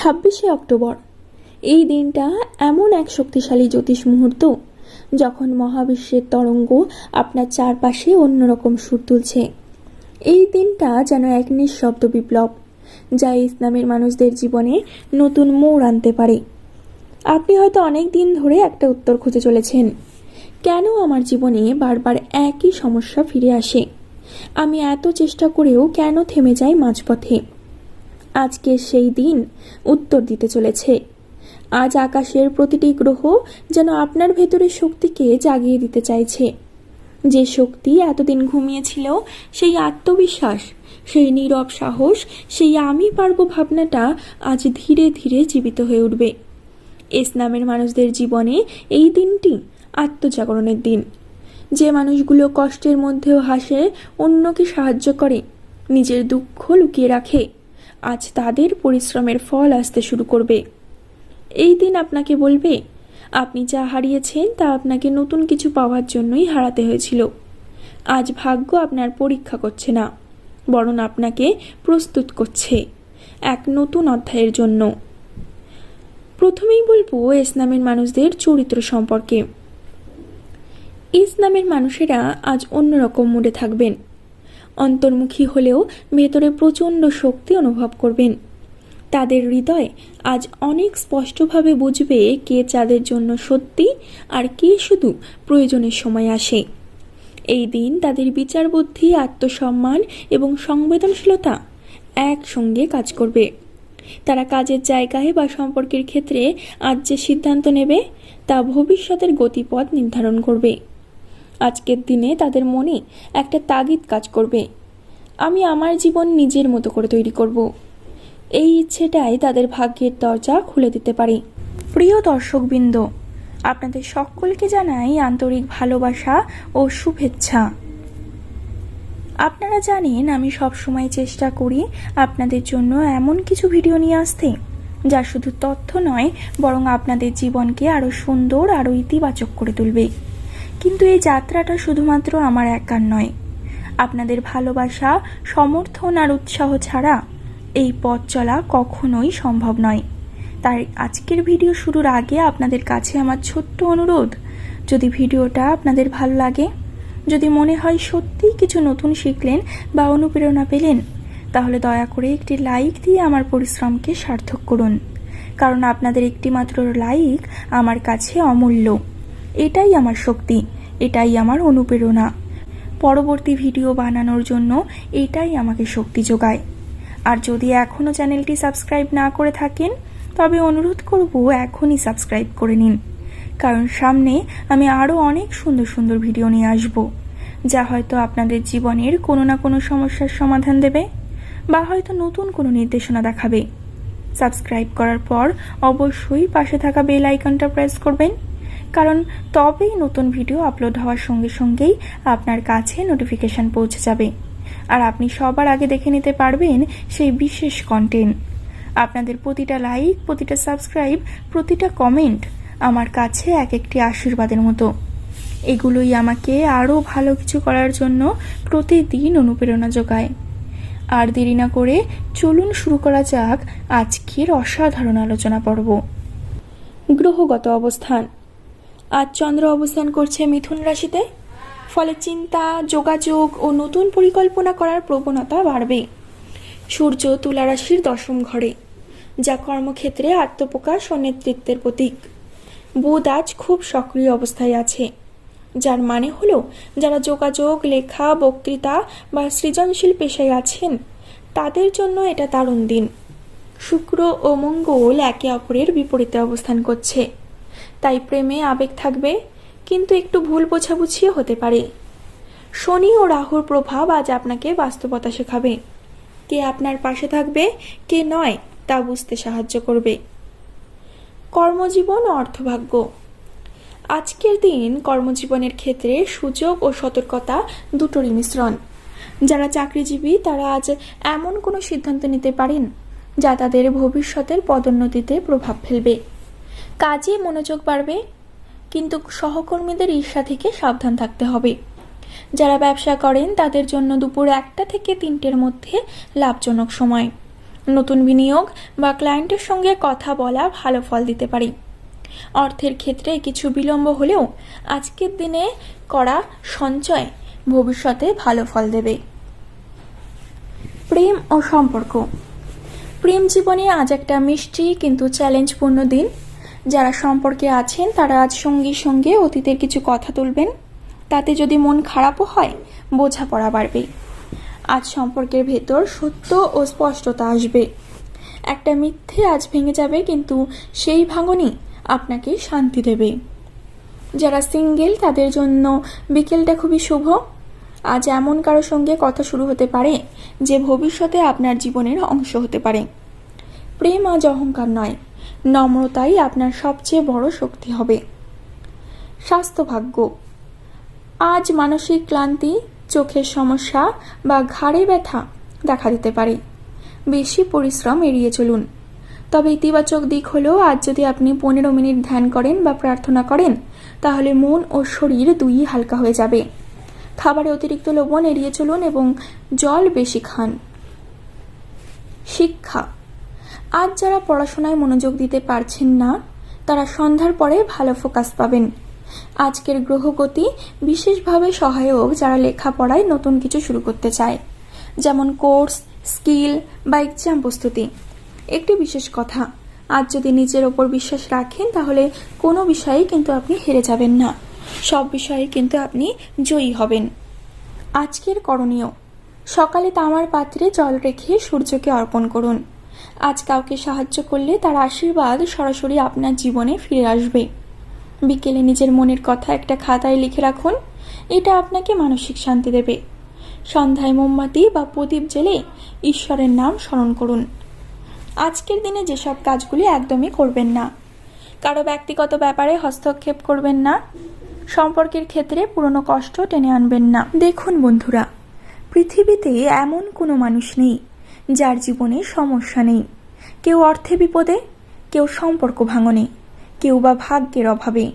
ছাব্বিশে অক্টোবর। এই দিনটা এমন এক শক্তিশালী জ্যোতিষ মুহূর্ত, যখন মহাবিশ্বের তরঙ্গ আপনার চারপাশে অন্যরকম সুর তুলছে। এই দিনটা যেন এক নিঃশব্দ বিপ্লব, যা ইসলামের মানুষদের জীবনে নতুন মোড় আনতে পারে। আপনি হয়তো অনেক দিন ধরে একটা উত্তর খুঁজে চলেছেন, কেন আমার জীবনে বারবার একই সমস্যা ফিরে আসে? আমি এত চেষ্টা করেও কেন থেমে যাই মাঝপথে? আজকে সেই দিন উত্তর দিতে চলেছে। আজ আকাশের প্রতিটি গ্রহ যেন আপনার ভেতরের শক্তিকে জাগিয়ে দিতে চাইছে। যে শক্তি এতদিন ঘুমিয়েছিল, সেই আত্মবিশ্বাস, সেই নীরব সাহস, সেই আমি পারব ভাবনাটা আজ ধীরে ধীরে জীবিত হয়ে উঠবে। ইসলামের মানুষদের জীবনে এই দিনটি আত্মজাগরণের দিন। যে মানুষগুলো কষ্টের মধ্যেও হাসে, অন্যকে সাহায্য করে, নিজের দুঃখ লুকিয়ে রাখে। আজ তাদের পরিশ্রমের ফল আসতে শুরু করবে। এই দিন আপনাকে বলবে, আপনি যা হারিয়েছেন তা আপনাকে নতুন কিছু পাওয়ার জন্যই হারাতে হয়েছিল। আজ ভাগ্য আপনার পরীক্ষা করছে না, বরং আপনাকে প্রস্তুত করছে এক নতুন অধ্যায়ের জন্য। প্রথমেই বলব ইসলামের মানুষদের চরিত্র সম্পর্কে। ইসলামের মানুষেরা আজ অন্যরকম মুডে থাকবেন। অন্তর্মুখী হলেও ভেতরে প্রচণ্ড শক্তি অনুভব করবেন। তাদের হৃদয় আজ অনেক স্পষ্টভাবে বুঝবে কে চাঁদের জন্য সত্যি আর কে শুধু প্রয়োজনের সময় আসে। এই দিন তাদের বিচার বুদ্ধি, আত্মসম্মান এবং সংবেদনশীলতা একসঙ্গে কাজ করবে। তারা কাজের জায়গায় বা সম্পর্কের ক্ষেত্রে আজ যে সিদ্ধান্ত নেবে তা ভবিষ্যতের গতিপথ নির্ধারণ করবে। আজকের দিনে তাদের মনে একটা তাগিদ কাজ করবে। আমি আমার জীবন নিজের মতো করে তৈরি করব। এই ইচ্ছেটাই তাদের ভাগ্যের দরজা খুলে দিতে পারে। প্রিয় দর্শকবৃন্দ, আপনাদের সকলকে জানাই আন্তরিক ভালোবাসা ও শুভেচ্ছা। আপনারা জানেন আমি সবসময় চেষ্টা করি আপনাদের জন্য এমন কিছু ভিডিও নিয়ে আসতে, যা শুধু তথ্য নয়, বরং আপনাদের জীবনকে আরও সুন্দর আরও ইতিবাচক করে তুলবে। কিন্তু এই যাত্রাটা শুধুমাত্র আমার একার নয়। আপনাদের ভালোবাসা, সমর্থন আর উৎসাহ ছাড়া এই পথ চলা কখনোই সম্ভব নয়। তাই আজকের ভিডিও শুরুর আগে আপনাদের কাছে আমার ছোট্ট অনুরোধ, যদি ভিডিওটা আপনাদের ভালো লাগে, যদি মনে হয় সত্যিই কিছু নতুন শিখলেন বা অনুপ্রেরণা পেলেন, তাহলে দয়া করে একটি লাইক দিয়ে আমার পরিশ্রমকে সার্থক করুন। কারণ আপনাদের একটি মাত্র লাইক আমার কাছে অমূল্য। এটাই আমার শক্তি, এটাই আমার অনুপ্রেরণা। পরবর্তী ভিডিও বানানোর জন্য এটাই আমাকে শক্তি যোগায়। আর যদি এখনও চ্যানেলটি সাবস্ক্রাইব না করে থাকেন, তবে অনুরোধ করব এখনই সাবস্ক্রাইব করে নিন। কারণ সামনে আমি আরও অনেক সুন্দর সুন্দর ভিডিও নিয়ে আসব, যা হয়তো আপনাদের জীবনের কোনো না কোনো সমস্যার সমাধান দেবে, বা হয়তো নতুন কোনো নির্দেশনা দেখাবে। সাবস্ক্রাইব করার পর অবশ্যই পাশে থাকা বেল আইকনটা প্রেস করবেন কারণ তবেই নতুন ভিডিও আপলোড হওয়ার সঙ্গে সঙ্গেই আপনার কাছে নোটিফিকেশান পৌঁছে যাবে। আর আপনি সবার আগে দেখে নিতে পারবেন সেই বিশেষ কন্টেন্ট আপনাদের প্রতিটা লাইক প্রতিটা সাবস্ক্রাইব প্রতিটা কমেন্ট আমার কাছে এক একটি আশীর্বাদের মতো। এগুলোই আমাকে আরও ভালো কিছু করার জন্য প্রতিদিন অনুপ্রেরণা যোগায়। আর দেরি না করে চলুন শুরু করা যাক আজকের অসাধারণ আলোচনা পর্ব। গ্রহগত অবস্থান। আজ চন্দ্র অবস্থান করছে মিথুন রাশিতে। ফলে চিন্তা, যোগাযোগ ও নতুন পরিকল্পনা করার প্রবণতা বাড়বে সূর্য তুলা রাশির দশম ঘরে, যা কর্মক্ষেত্রে আত্মপ্রকাশ ও নেতৃত্বের প্রতীক। বুধ আজ খুব সক্রিয় অবস্থায় আছে, যার মানে হলো যারা যোগাযোগ, লেখা, বক্তৃতা বা সৃজনশীল পেশায় আছেন, তাদের জন্য এটা দারুণ দিন। শুক্র ও মঙ্গল একে অপরের বিপরীতে অবস্থান করছে। তাই প্রেমে আবেগ থাকবে, কিন্তু একটু ভুল বোঝাবুঝিও হতে পারে। শনি ও রাহুর প্রভাব আজ আপনাকে বাস্তবতা শেখাবে। কে আপনার পাশে থাকবে, কে নয়, তা বুঝতে সাহায্য করবে। কর্মজীবন অর্থভাগ্য। আজকের দিন কর্মজীবনের ক্ষেত্রে সুযোগ ও সতর্কতা দুটোরই মিশ্রণ। যারা চাকরিজীবী, তারা আজ এমন কোনো সিদ্ধান্ত নিতে পারেন, যা তাদের ভবিষ্যতের পদোন্নতিতে প্রভাব ফেলবে। কাজে মনোযোগ বাড়বে, কিন্তু সহকর্মীদের ঈর্ষা থেকে সাবধান থাকতে হবে। যারা ব্যবসা করেন, তাদের জন্য দুপুর একটা থেকে তিনটের মধ্যে লাভজনক সময়। নতুন বিনিয়োগ বা ক্লায়েন্টের সঙ্গে কথা বলা ভালো ফল দিতে পারে। অর্থের ক্ষেত্রে কিছু বিলম্ব হলেও আজকের দিনে করা সঞ্চয় ভবিষ্যতে ভালো ফল দেবে। প্রেম ও সম্পর্ক। প্রেম জীবনে আজ একটা মিষ্টি কিন্তু চ্যালেঞ্জপূর্ণ দিন। যারা সম্পর্কে আছেন, তারা আজ সঙ্গী সঙ্গে অতীতের কিছু কথা তুলবেন। তাতে যদি মন খারাপও হয়, বোঝাপড়া বাড়বে। আজ সম্পর্কের ভেতর সত্য ও স্পষ্টতা আসবে। একটা মিথ্যে আজ ভেঙে যাবে, কিন্তু সেই ভাঙনই আপনাকে শান্তি দেবে। যারা সিঙ্গেল, তাদের জন্য বিকেলটা খুবই শুভ। আজ এমন কারও সঙ্গে কথা শুরু হতে পারে, যে ভবিষ্যতে আপনার জীবনের অংশ হতে পারে। প্রেম আজ অহংকার নয়। নম্রতাই আপনার সবচেয়ে বড় শক্তি হবে। স্বাস্থ্যভাগ্য। আজ মানসিক ক্লান্তি, চোখের সমস্যা বা ঘাড়ে ব্যথা দেখা দিতে পারে। বেশি পরিশ্রম এড়িয়ে চলুন। তবে ইতিবাচক দিক হলো আজ যদি আপনি পনেরো মিনিট ধ্যান করেন বা প্রার্থনা করেন, তাহলে মন ও শরীর দুই হালকা হয়ে যাবে। খাবারে অতিরিক্ত লবণ এড়িয়ে চলুন এবং জল বেশি খান। শিক্ষা। আজ যারা পড়াশোনায় মনোযোগ দিতে পারছেন না, তারা সন্ধ্যার পরে ভালো ফোকাস পাবেন। আজকের গ্রহগতি বিশেষভাবে সহায়ক যারা লেখাপড়ায় নতুন কিছু শুরু করতে চায়, যেমন কোর্স, স্কিল বা এক্সাম প্রস্তুতি। একটি বিশেষ কথা, আজ যদি নিজের ওপর বিশ্বাস রাখেন, তাহলে কোনো বিষয়ে কিন্তু আপনি হেরে যাবেন না। সব বিষয়ে কিন্তু আপনি জয়ী হবেন। আজকের করণীয়, সকালে তামার পাত্রে জল রেখে সূর্যকে অর্পণ করুন। আজ কাউকে সাহায্য করলে তার আশীর্বাদ সরাসরি আপনার জীবনে ফিরে আসবে। বিকেলে নিজের মনের কথা একটা খাতায় লিখে রাখুন। এটা আপনাকে মানসিক শান্তি দেবে। সন্ধ্যায় মোমবাতি বা প্রদীপ জেলে ঈশ্বরের নাম স্মরণ করুন। আজকের দিনে যেসব কাজগুলি একদমই করবেন না। কারও ব্যক্তিগত ব্যাপারে হস্তক্ষেপ করবেন না। সম্পর্কের ক্ষেত্রে পুরনো কষ্ট টেনে আনবেন না। দেখুন বন্ধুরা, পৃথিবীতে এমন কোনো মানুষ নেই যার জীবনে সমস্যা নেই। কেউ অর্থে বিপদে, কেউ সম্পর্ক ভাঙনে, কেউ বা ভাগ্যের অভাবে।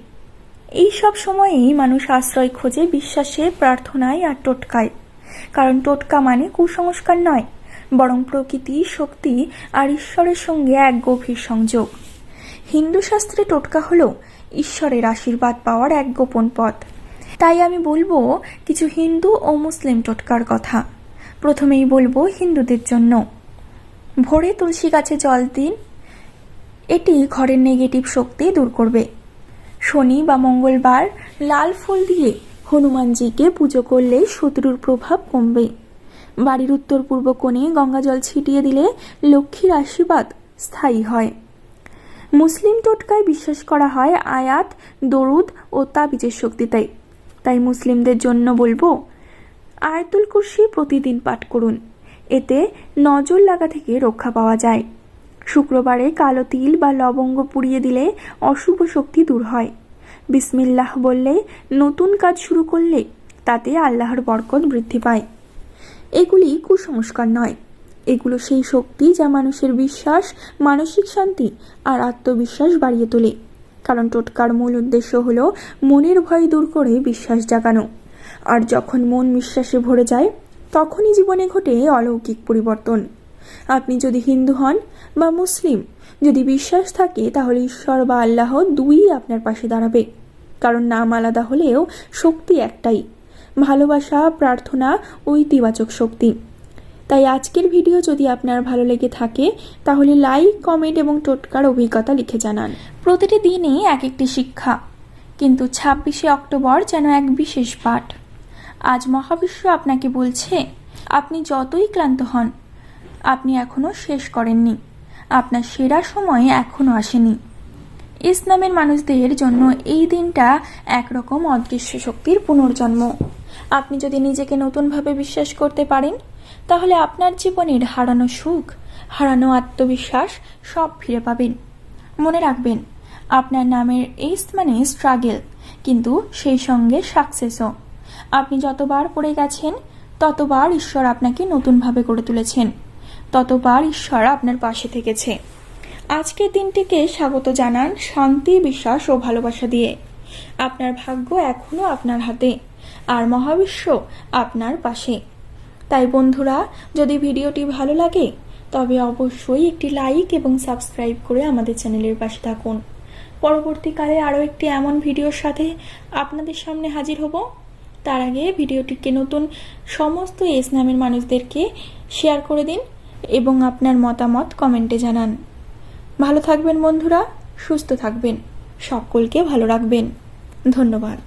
এই সব সময়েই মানুষ আশ্রয় খোঁজে বিশ্বাসে, প্রার্থনায় আর টোটকায়। কারণ টোটকা মানে কুসংস্কার নয়, বরং প্রকৃতি, শক্তি আর ঈশ্বরের সঙ্গে এক গভীর সংযোগ। হিন্দু শাস্ত্রে টোটকা হলো ঈশ্বরের আশীর্বাদ পাওয়ার এক গোপন পথ। তাই আমি বলব, কিছু হিন্দু ও মুসলিম টোটকার কথা। প্রথমেই বলব হিন্দুদের জন্য। ভোরে তুলসী গাছে জল দিন, এটি ঘরের নেগেটিভ শক্তি দূর করবে। শনি বা মঙ্গলবার লাল ফুল দিয়ে হনুমানজিকে পুজো করলে শত্রুর প্রভাব কমবে। বাড়ির উত্তর পূর্ব কোণে গঙ্গা জল ছিটিয়ে দিলে লক্ষ্মীর আশীর্বাদ স্থায়ী হয়। মুসলিম টোটকায় বিশ্বাস করা হয় আয়াত, দরুদ ও তাবিজের শক্তিতে। তাই মুসলিমদের জন্য বলব আয়াতুল কুরসি প্রতিদিন পাঠ করুন। এতে নজর লাগা থেকে রক্ষা পাওয়া যায়। শুক্রবারে কালো তিল বা লবঙ্গ পুড়িয়ে দিলে অশুভ শক্তি দূর হয়। বিসমিল্লাহ বললে নতুন কাজ শুরু করলে তাতে আল্লাহর বরকত বৃদ্ধি পায়। এগুলি কুসংস্কার নয়। এগুলো সেই শক্তি যা মানুষের বিশ্বাস, মানসিক শান্তি আর আত্মবিশ্বাস বাড়িয়ে তোলে। কারণ টোটকার মূল উদ্দেশ্য হল মনের ভয় দূর করে বিশ্বাস জাগানো। আর যখন মন বিশ্বাসে ভরে যায়, তখনই জীবনে ঘটে অলৌকিক পরিবর্তন। আপনি যদি হিন্দু হন বা মুসলিম, যদি বিশ্বাস থাকে, তাহলে ঈশ্বর বা আল্লাহ দুই আপনার পাশে দাঁড়াবে। কারণ নাম আলাদা হলেও শক্তি একটাই। ভালোবাসা, প্রার্থনা ও ইতিবাচক শক্তি। তাই আজকের ভিডিও যদি আপনার ভালো লেগে থাকে, তাহলে লাইক, কমেন্ট এবং টোটকার অভিজ্ঞতা লিখে জানান। প্রতিটি দিনই এক একটি শিক্ষা। কিন্তু ছাব্বিশে অক্টোবর যেন এক বিশেষ পাঠ। আজ মহাবিশ্ব আপনাকে বলছে, আপনি যতই ক্লান্ত হন, আপনি এখনও শেষ করেননি। আপনার সেরা সময় এখনও আসেনি। ইসলামের মানুষদের জন্য এই দিনটা একরকম অদৃশ্য শক্তির পুনর্জন্ম। আপনি যদি নিজেকে নতুনভাবে বিশ্বাস করতে পারেন, তাহলে আপনার জীবনের হারানো সুখ, হারানো আত্মবিশ্বাস সব ফিরে পাবেন। মনে রাখবেন, আপনার নামের এইস মানে স্ট্রাগেল কিন্তু সেই সঙ্গে সাকসেসও আপনি যতবার পড়ে গেছেন, ততবার ঈশ্বর আপনাকে নতুনভাবে গড়ে তুলেছেন। ততবার ঈশ্বর আপনার পাশে থেকেছে। আজকের দিনটিকে স্বাগত জানান শান্তি, বিশ্বাস ও ভালোবাসা দিয়ে। আপনার ভাগ্য এখনও আপনার হাতে, আর মহাবিশ্ব আপনার পাশে। তাই বন্ধুরা, যদি ভিডিওটি ভালো লাগে, তবে অবশ্যই একটি লাইক এবং সাবস্ক্রাইব করে আমাদের চ্যানেলের পাশে থাকুন। পরবর্তীকালে আরও একটি এমন ভিডিওর সাথে আপনাদের সামনে হাজির হব। তার আগে ভিডিওটিকে নতুন সমস্ত এস নামের মানুষদেরকে শেয়ার করে দিন এবং আপনার মতামত কমেন্টে জানান। ভালো থাকবেন বন্ধুরা, সুস্থ থাকবেন, সকলকে ভালো রাখবেন। ধন্যবাদ।